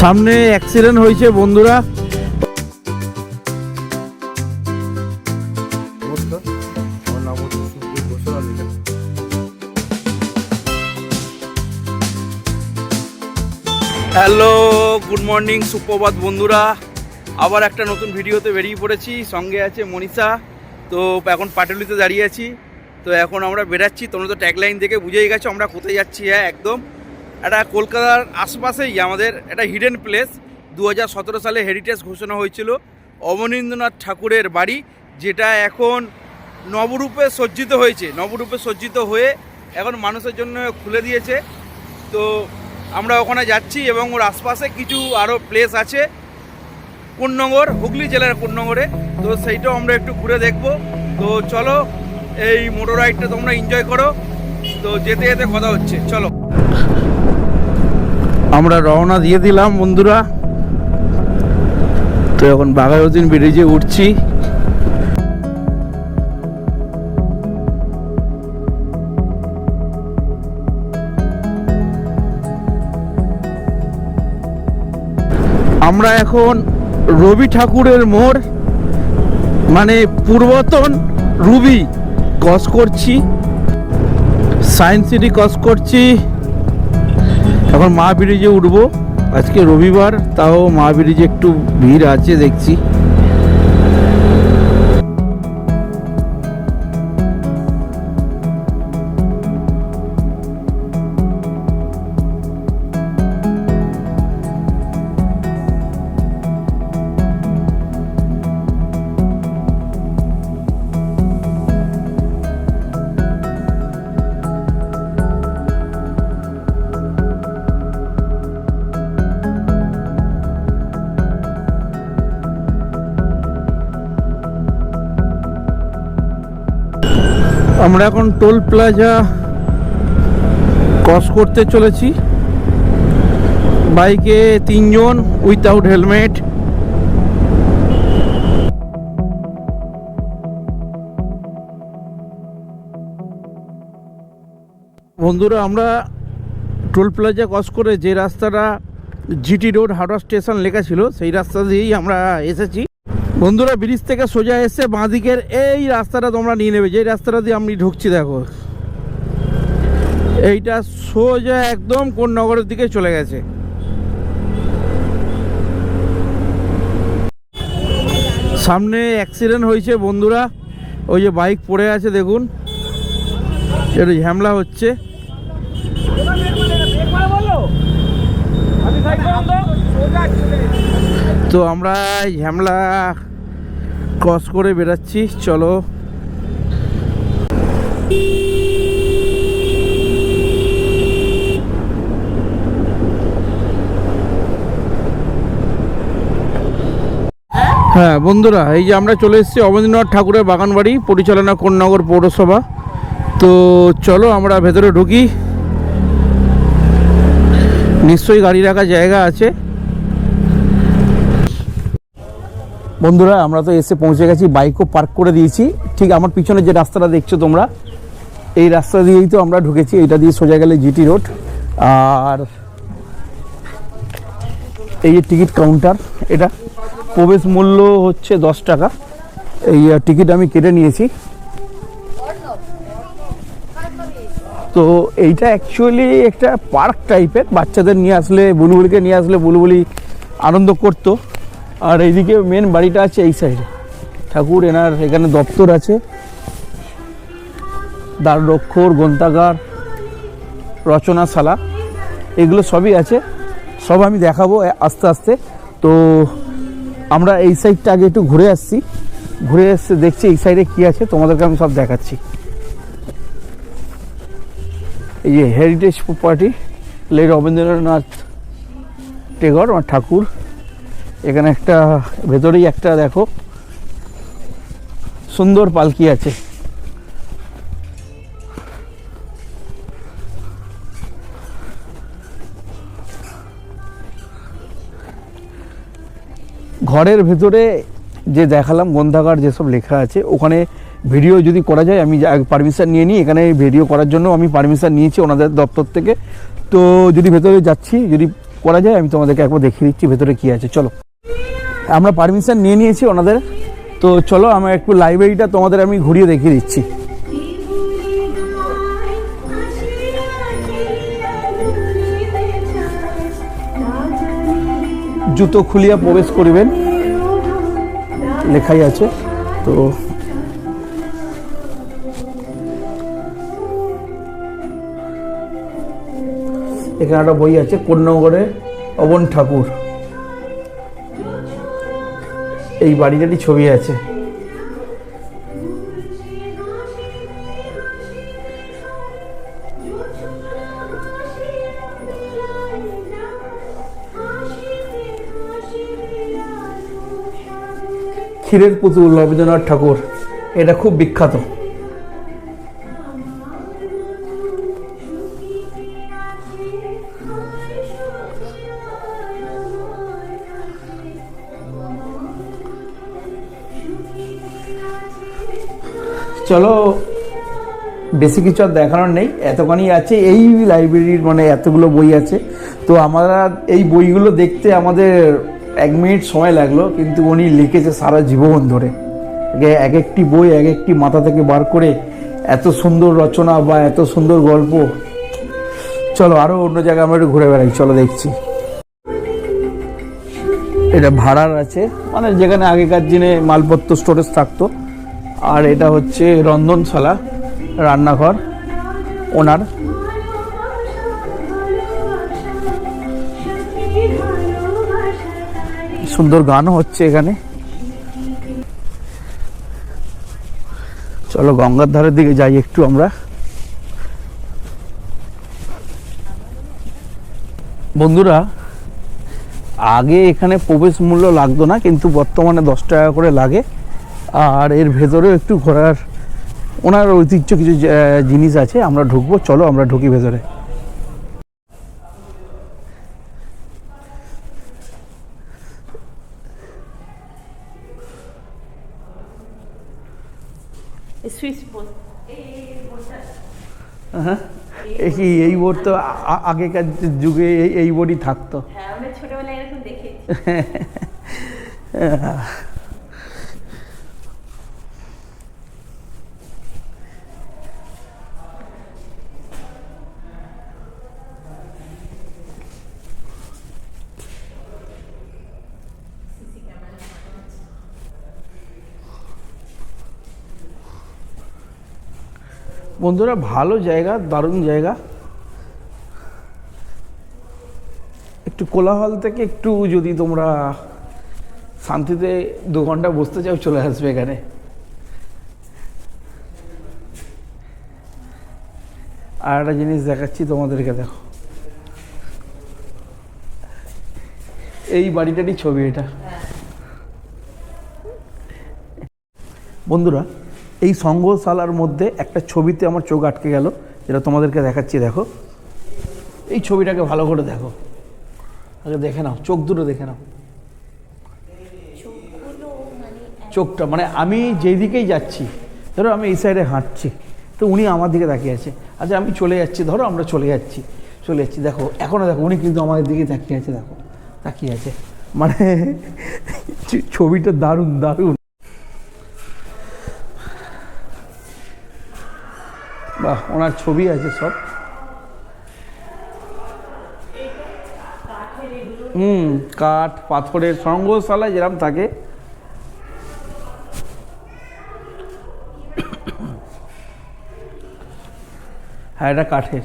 সামনে অ্যাক্সিডেন্ট হয়েছে বন্ধুরা। হ্যালো গুড মর্নিং সুপ্রভাত বন্ধুরা। আবার একটা নতুন ভিডিওতে বেরিয়ে পড়েছি। সঙ্গে আছে মনীষা। তো এখন পাটুলিতে দাঁড়িয়ে আছি। তো এখন আমরা বেরাচ্ছি। তোমরা তো ট্যাগলাইন দেখে বুঝেই গেছো আমরা কোথায় যাচ্ছি হ্যাঁ একদম। এটা কলকাতার আশপাশেই আমাদের একটা হিডেন প্লেস দু হাজার সতেরো সালে হেরিটেজ ঘোষণা হয়েছিল অবনীন্দ্রনাথ ঠাকুরের বাড়ি, যেটা এখন নবরূপে সজ্জিত হয়েছে। নবরূপে সজ্জিত হয়ে এখন মানুষের জন্য খুলে দিয়েছে। তো আমরা ওখানে যাচ্ছি এবং ওর আশপাশে কিছু আরও প্লেস আছে, কোন্নগর, হুগলি জেলার কোন্নগরে। তো সেইটাও আমরা একটু ঘুরে দেখব। তো চলো, এই মোটর রাইডটা তোমরা এনজয় করো। তো যেতে যেতে কথা হচ্ছে। চলো। আমরা রওনা দিয়ে দিলাম, বন্ধুরা। তো এখন বাঘাযতীন ব্রিজে উঠছি। আমরা এখন রবি ঠাকুরের মোড় মানে পূর্বতন রুবি ক্রস করছি। সায়েন্স সিটি ক্রস করছি। এখন মা ব্রিজে উঠবো আজকে রবিবার তাও মা ব্রিজে একটু ভিড় আছে দেখছি। আমরা এখন টোল প্লাজা ক্রস করতে চলেছি। বাইকে তিনজন উইথাউট হেলমেট। বন্ধুরা, আমরা টোল প্লাজা ক্রস করে যে রাস্তাটা জিটি রোড হাওড়া স্টেশন লেখা ছিল, সেই রাস্তা দিয়েই আমরা এসেছি। বন্ধুরা ব্রিজ থেকে সোজা এসে বাঁদিকের এই রাস্তাটা তোমরা নিয়ে নেবে। যে রাস্তাটা দিয়ে আমি ঢুকছি, দেখো। এইটা সোজা একদম কোন নগরের দিকে চলে গেছে। সামনে অ্যাক্সিডেন্ট হয়েছে বন্ধুরা। ওই যে বাইক পড়ে আছে, দেখুন। একটু ঝামলা হচ্ছে। তো আমরা ঝামলা ক্রস করে বেরাচ্ছি চলো। হ্যাঁ বন্ধুরা, এই যে আমরা চলে এসেছি অবনীন্দ্রনাথ ঠাকুরের বাগানবাড়ি, পরিচালনা কোন্নগর পৌরসভা। তো চলো আমরা ভেতরে ঢুকি। নিশ্চয়ই গাড়ি রাখার জায়গা আছে। বন্ধুরা, আমরা তো এসে পৌঁছে গেছি বাইকও পার্ক করে দিয়েছি। ঠিক আমার পিছনে যে রাস্তাটা দেখছ তোমরা, এই রাস্তা দিয়েই তো আমরা ঢুকেছি এটা দিয়ে সোজা গেলে জিটি রোড। আর এই যে টিকিট কাউন্টার এটা প্রবেশ মূল্য হচ্ছে দশ টাকা। এই টিকিট আমি কেটে নিয়েছি। তো এইটা অ্যাকচুয়ালি একটা পার্ক টাইপের বাচ্চাদের নিয়ে আসলে, বুলবুলিকে নিয়ে আসলে বুলবুলি আনন্দ করতো। আর এইদিকে মেন বাড়িটা আছে এই সাইডে ঠাকুর, এনার এখানে দপ্তর আছে। দ্বাররক্ষর, গ্রন্থাগার, রচনাশালা, এগুলো সবই আছে। সব আমি দেখাবো আস্তে আস্তে। তো আমরা এই সাইডটা আগে একটু ঘুরে আসছি। ঘুরে এসে দেখছি এই সাইডে কি আছে, তোমাদেরকে আমি সব দেখাচ্ছি। এই যে হেরিটেজ প্রপার্টি লে রবীন্দ্রনাথ টেগর আমার ঠাকুর। এখানে একটা, ভেতরেই একটা দেখো, সুন্দর পালকি আছে। ঘরের ভেতরে যে দেখালাম, গ্রন্থাগার যেসব লেখা আছে, ওখানে ভিডিও যদি করা যায়, আমি পারমিশন নিয়ে নিই। এখানে ভিডিও করার জন্য আমি পারমিশন নিয়েছি ওনাদের দপ্তর থেকে। তো যদি ভেতরে যাচ্ছি, যদি করা যায়, আমি তোমাদেরকে একবার দেখিয়ে দিচ্ছি ভেতরে কি আছে। চলো। আমরা পারমিশন নিয়ে নিয়েছি ওনাদের। তো চলো আমার একটু লাইব্রেরিটা তোমাদের আমি ঘুরিয়ে দেখিয়ে দিচ্ছি। জুতো খুলিয়া প্রবেশ করিবেন, লেখাই আছে, তো এখানে একটা বই আছে কন্যাগড়ে অবন ঠাকুর। এই বাড়িটারই ছবি আছে। ক্ষীরের পুতুল রবীন্দ্রনাথ ঠাকুর এটা খুব বিখ্যাত। চলো, বেশি কিছু আর দেখানোর নেই, এতখানি আছে। এই লাইব্রেরির মানে এতগুলো বই আছে। তো আমরা এই বইগুলো দেখতে আমাদের এক মিনিট সময় লাগল, কিন্তু উনি লিখেছে সারা জীবন ধরে। এক একটি বই এক একটি মাথা থেকে বার করে এত সুন্দর রচনা বা এত সুন্দর গল্প। চলো আরও অন্য জায়গায় আমরা একটু ঘুরে বেড়াই, চলো দেখছি। এটা ভাড়ার আছে মানে যেখানে আগেকার দিনে মালপত্র স্টোরেজ থাকতো। আর এটা হচ্ছে রন্ধনশালা, রান্নাঘর, ওনার। সুন্দর গানও হচ্ছে এখানে। চলো গঙ্গার ধারের দিকে যাই একটু আমরা। বন্ধুরা, আগে এখানে প্রবেশ মূল্য লাগতো না, কিন্তু বর্তমানে দশ টাকা করে লাগে। আর এর ভেতরেও একটু ঘোরার ওনার ঐতিহ্য কিছু জিনিস আছে আমরা ঢুকবো চলো আমরা ঢুকি ভেতরে। সুইচ হ্যাঁ এই কি এই বোর্ড তো আগেকার যুগে এই এই বোর্ডই থাকতো। হ্যাঁ ছোটবেলায় এরকম দেখেছি। বন্ধুরা, ভালো জায়গা, দারুণ জায়গা। একটু কোলাহল থেকে একটু যদি তোমরা শান্তিতে দু ঘণ্টা বসতে চাও, চলে আসবে এখানে। আর একটা জিনিস দেখাচ্ছি তোমাদেরকে, দেখো। এই বাড়িটারই ছবি এটা। বন্ধুরা এই সংঘশালার মধ্যে একটা ছবিতে আমার চোখ আটকে গেল, যেটা তোমাদেরকে দেখাচ্ছি, দেখো। এই ছবিটাকে ভালো করে দেখো। আগে দেখে নাও, চোখ দুটো দেখে নাও। চোখটা মানে আমি যেই দিকেই যাচ্ছি, ধরো আমি এই সাইডে হাঁটছি, তো উনি আমার দিকে তাকিয়ে আছে। আচ্ছা আমি চলে যাচ্ছি, ধরো আমরা চলে যাচ্ছি চলে যাচ্ছি। দেখো এখনও দেখো, উনি কিন্তু আমাদের দিকে তাকিয়ে আছে, দেখো, তাকিয়ে আছে। মানে ছবিটা দারুণ দারুণ। ওনার ছবি আছে সব। হুম, কাঠ, পাথরের সংগ্রহশালায় যেরকম থাকে। হ্যাঁ এটা কাঠের।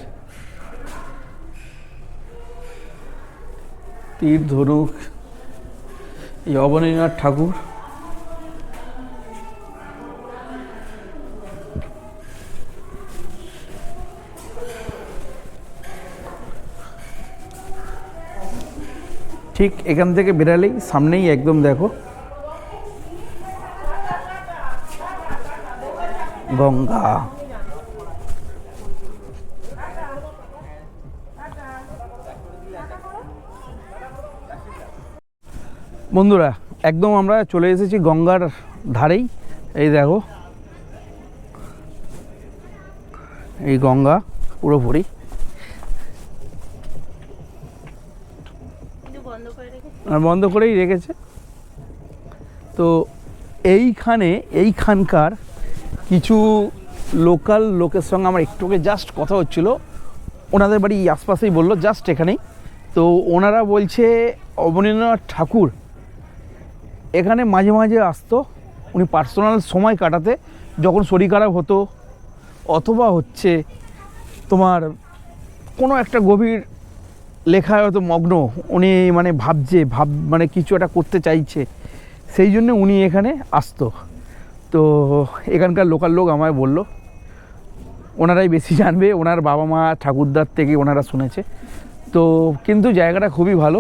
তীর ধনুক, এই অবনীন্দ্রনাথ ঠাকুর। ঠিক এখান থেকে বেরালেই সামনেই একদম দেখো। গঙ্গা। বন্ধুরা, একদম আমরা চলে এসেছি গঙ্গার ধারেই। এই দেখো, এই গঙ্গা পুরোপুরি। বন্ধ করেই রেখেছে। তো এইখানে, এইখানকার কিছু লোকাল লোকের সঙ্গে আমার একটু আগে জাস্ট কথা হচ্ছিল। ওনাদের বাড়ি আশপাশেই বলল জাস্ট এখানেই। তো ওনারা বলছে, অবনীন্দ্রনাথ ঠাকুর এখানে মাঝে মাঝে আসতো। উনি পার্সোনাল সময় কাটাতে, যখন শরীর খারাপ হতো, অথবা হচ্ছে তোমার কোনো একটা গভীর লেখায় হয়তো মগ্ন। উনি মানে ভাবছে, ভাব মানে কিছু একটা করতে চাইছে। সেই জন্য উনি এখানে আসতো। তো এখানকার লোকাল লোক আমায় বলল, ওনারাই বেশি জানবে, ওনার বাবা মা ঠাকুরদার থেকে ওনারা শুনেছে। তো কিন্তু জায়গাটা খুবই ভালো।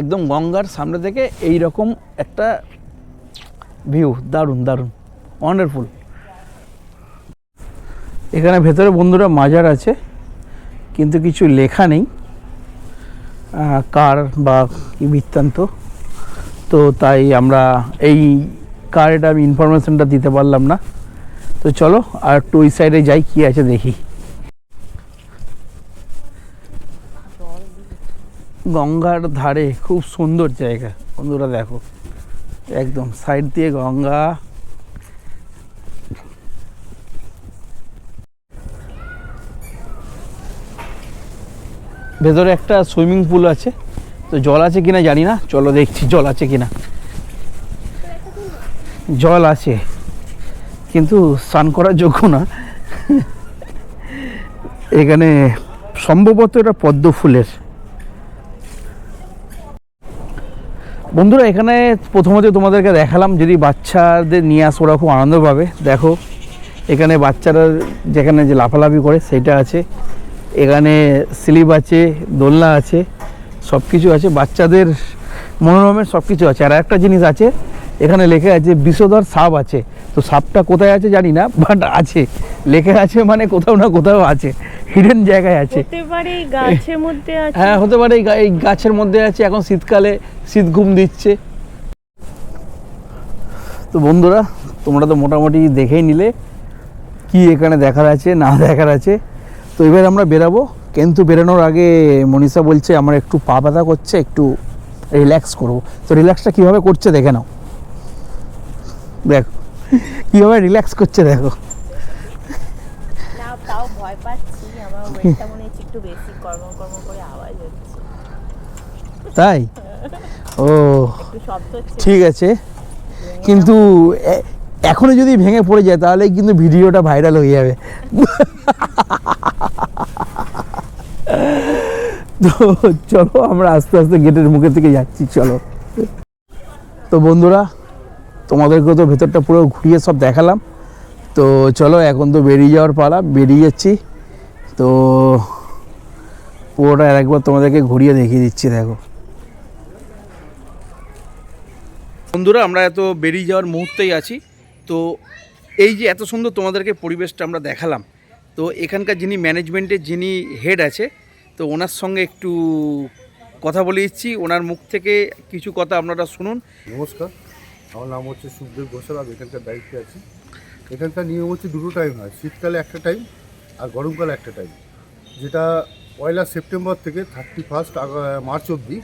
একদম গঙ্গার সামনে থেকে এই রকম একটা ভিউ দারুণ দারুণ। ওয়ান্ডারফুল এখানে ভেতরে বন্ধুরা মাজার আছে, কিন্তু কিছু লেখা নেই কার বা কি বৃত্তান্ত। তো তাই আমরা এই কার এটা আমি ইনফরমেশনটা দিতে পারলাম না। তো চলো, আর একটু ওই সাইডে যাই, কি আছে দেখি। গঙ্গার ধারে, খুব সুন্দর জায়গা। বন্ধুরা দেখো, একদম সাইড দিয়ে গঙ্গা ভেতরে একটা সুইমিং পুল আছে। তো জল আছে কিনা জানি না। চলো দেখছি জল আছে কিনা। জল আছে, কিন্তু স্নান করার যোগ্য না। এখানে সম্ভবত এটা পদ্ম ফুলের। বন্ধুরা, এখানে প্রথমত তোমাদেরকে দেখালাম যদি বাচ্চাদের নিয়ে আসো, ওরা খুব আনন্দ পাবে। দেখো, এখানে বাচ্চারা যেখানে যে লাফালাফি করে সেটা আছে। এখানে স্লিপ আছে দোলনা আছে সব কিছু আছে। বাচ্চাদের মনোরমের সব কিছু আছে। আর একটা জিনিস আছে এখানে লেখা আছে বিষধর সাপ আছে। তো সাপটা কোথায় আছে জানি না বাট আছে। লেখা আছে মানে কোথাও না কোথাও আছে। হিডেন জায়গায় আছে। গাছের মধ্যে হ্যাঁ হতে পারে এই গাছের মধ্যে আছে। এখন শীতকালে শীত ঘুম দিচ্ছে। তো বন্ধুরা তোমরা তো মোটামুটি দেখেই নিলে। কি এখানে দেখার আছে না দেখার আছে। তো এবার আমরা বেরাবো। কিন্তু বেরোনোর আগে মনীষা বলছে আমার একটু পা ব্যথা করছে একটু রিল্যাক্স করব। তো রিল্যাক্সটা কীভাবে করছে দেখে নাও। দেখো কীভাবে রিল্যাক্স করছে দেখো। তাই? ও ঠিক আছে। কিন্তু এখনও যদি ভেঙে পড়ে যায় তাহলে কিন্তু ভিডিওটা ভাইরাল হয়ে যাবে। তো চলো আমরা আস্তে আস্তে গেটের মুখে থেকে যাচ্ছি, চলো। তো বন্ধুরা তোমাদেরকে তো ভেতরটা পুরো ঘুরিয়ে সব দেখালাম। তো চলো, এখন তো বেরিয়ে যাওয়ার পালা, বেরিয়ে যাচ্ছি। তো পুরোটা একবার তোমাদেরকে ঘুরিয়ে দেখিয়ে দিচ্ছি, দেখো। বন্ধুরা, আমরা এত বেরিয়ে যাওয়ার মুহূর্তেই আছি। তো এই যে এত সুন্দর তোমাদেরকে পরিবেশটা আমরা দেখালাম। তো এখানকার যিনি ম্যানেজমেন্টের যিনি হেড আছে তো ওনার সঙ্গে একটু কথা বলে দিচ্ছি। ওনার মুখ থেকে কিছু কথা আপনারা শুনুন। নমস্কার, আমার নাম হচ্ছে সুখদেব ঘোষাল, আমি এখানকার দায়িত্বে আছি। এখানকার নিয়ম হচ্ছে দুটো টাইম হয়, শীতকালে একটা টাইম আর গরমকালে একটা টাইম যেটা পয়লা সেপ্টেম্বর থেকে থার্টি ফার্স্ট মার্চ অবধি,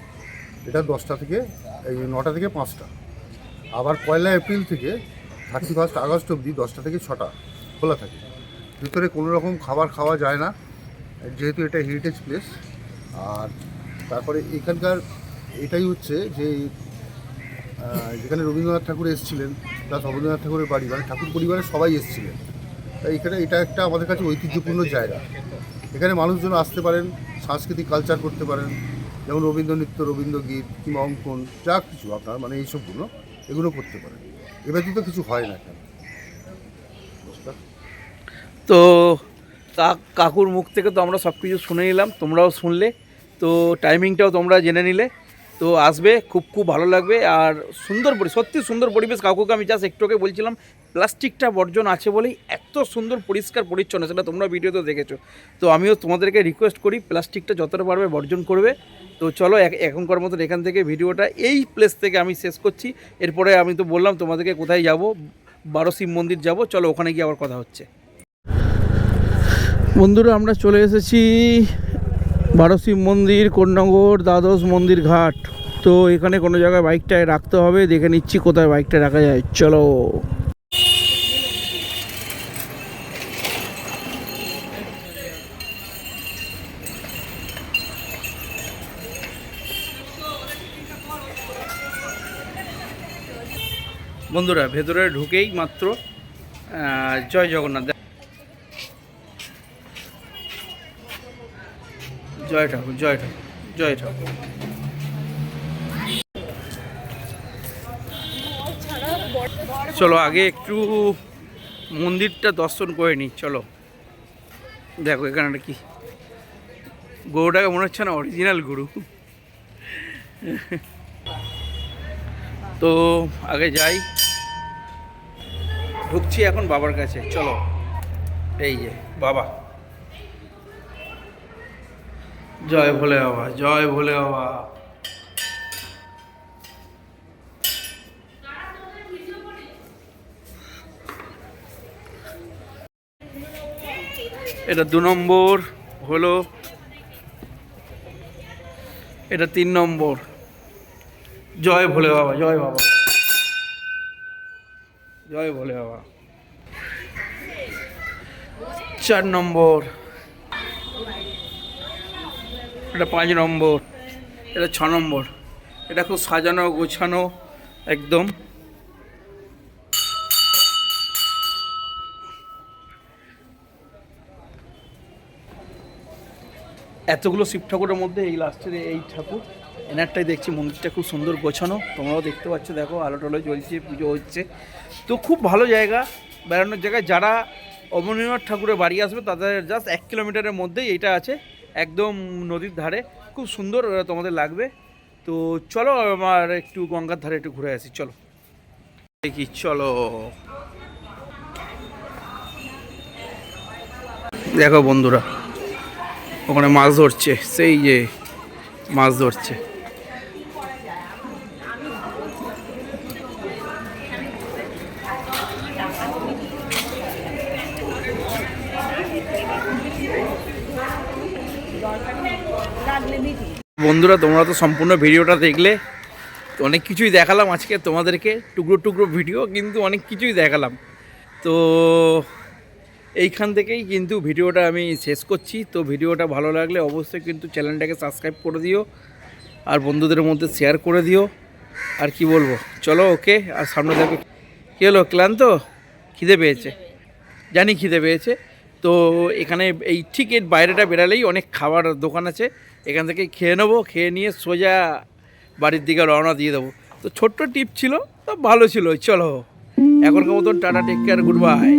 এটা দশটা থেকে, এই নটা থেকে পাঁচটা। আবার পয়লা এপ্রিল থেকে থার্টি ফার্স্ট আগস্ট অবধি দশটা থেকে ছটা খোলা থাকে। ভিতরে কোনো রকম খাবার খাওয়া যায় না। যেহেতু এটা হেরিটেজ প্লেস আর তারপরে এখানকার এটাই হচ্ছে যে যেখানে রবীন্দ্রনাথ ঠাকুর এসেছিলেন প্লাস রবীন্দ্রনাথ ঠাকুরের বাড়ি মানে ঠাকুর পরিবারের সবাই এসেছিলেন। তাই এখানে এটা একটা আমাদের কাছে ঐতিহ্যপূর্ণ জায়গা। এখানে মানুষজন আসতে পারেন, সাংস্কৃতিক কালচার করতে পারেন, যেমন রবীন্দ্র নৃত্য, রবীন্দ্র গীত, কিংবা অঙ্কন, যা কিছু আপনার মানে এইসবগুলো, এগুলো করতে পারেন। এ ব্যতীত কিছু হয় না নমস্কার। তো কাকুর মুখ থেকে তো আমরা সব কিছু শুনে নিলাম, তোমরাও শুনলে। তো টাইমিংটাও তোমরা জেনে নিলে। তো আসবে, খুব খুব ভালো লাগবে। আর সুন্দর সত্যি সুন্দর পরিবেশ কাকুকে আমি জাস্ট একটুকে বলছিলাম, প্লাস্টিকটা বর্জন আছে বলেই এত সুন্দর পরিষ্কার পরিচ্ছন্ন, সেটা তোমরা ভিডিওতে দেখেছ। তো আমিও তোমাদেরকে রিকোয়েস্ট করি, প্লাস্টিকটা যতটা পারবে বর্জন করবে। তো চলো এখনকার মতন এখান থেকে ভিডিওটা এই প্লেস থেকে আমি শেষ করছি। এরপরে আমি তো বললাম তোমাদেরকে কোথায় যাব, বারো মন্দির যাব। চলো, ওখানে গিয়ে আবার কথা হচ্ছে। বন্ধুরা, আমরা চলে এসেছি বারো শিব মন্দির, কোন্নগর দ্বাদশ মন্দির ঘাট। তো এখানে কোনো জায়গায় বাইকটায় রাখতে হবে, দেখে নিচ্ছি কোথায় বাইকটা রাখা যায়। চলো। বন্ধুরা, ভেতরে ঢুকেই মাত্র জয় জগন্নাথ। জয় ঠাকুর জয় ঠাকুর জয় ঠাকুর। চলো আগে একটু মন্দিরটা দর্শন করে নিই, চলো। দেখো এখানে কি। গরুটাকে মনে হচ্ছে না অরিজিনাল গরু। তো আগে যাই। ঢুকছি এখন বাবার কাছে, চলো। এই যে, বাবা। জয় ভোলে বাবা, জয় ভোলে বাবা। এটা দু নম্বর হলো, এটা তিন নম্বর। জয় ভোলে বাবা, জয় বাবা। জয় ভোলে বাবা। চার নম্বর। এটা পাঁচ নম্বর, এটা ছ নম্বর। এটা খুব সাজানো, গোছানো, একদম। এতগুলো শিব ঠাকুরের মধ্যে এই লাস্টের এই ঠাকুর। এনারটাই দেখছি, মন্দিরটা খুব সুন্দর গোছানো। তোমরাও দেখতে পাচ্ছ, দেখো আলো টলো জ্বলছে, পুজো হচ্ছে। তো খুব ভালো জায়গা, বেড়ানোর জায়গায় যারা অমরনাথ ঠাকুরের বাড়ি আসবে, তাদের জাস্ট এক কিলোমিটারের মধ্যেই এইটা আছে। একদম নদীর ধারে। খুব সুন্দর তোমাদের লাগবে। তো চলো, আমার একটু গঙ্গার ধারে একটু ঘুরে আসি, চলো। দেখি, চলো। দেখো বন্ধুরা, ওখানে মাছ ধরছে, সেই যে মাছ ধরছে। বন্ধুরা, তোমরা তো সম্পূর্ণ ভিডিওটা দেখলে। তো অনেক কিছুই দেখালাম আজকে তোমাদেরকে, টুকরো টুকরো ভিডিও, কিন্তু অনেক কিছুই দেখালাম। তো এইখান থেকেই কিন্তু ভিডিওটা আমি শেষ করছি। তো ভিডিওটা ভালো লাগলে অবশ্যই কিন্তু চ্যানেলটাকে সাবস্ক্রাইব করে দিও, আর বন্ধুদের মধ্যে শেয়ার করে দিও। আর কি বলব? চলো, ওকে, আর সামনে দেখো। কী হলো, ক্লান্ত? খিদে পেয়েছে? জানি খিদে পেয়েছে। তো এখানে এই ঠিক এর বাইরেটা বেরালেই অনেক খাবার দোকান আছে। এখান থেকে খেয়ে নেব, খেয়ে নিয়ে সোজা বাড়ির দিকে রওনা দিয়ে দেবো। তো ছোট্ট টিপ ছিল, তো ভালো ছিল, চলো। এখনকার মতন tata take care good bye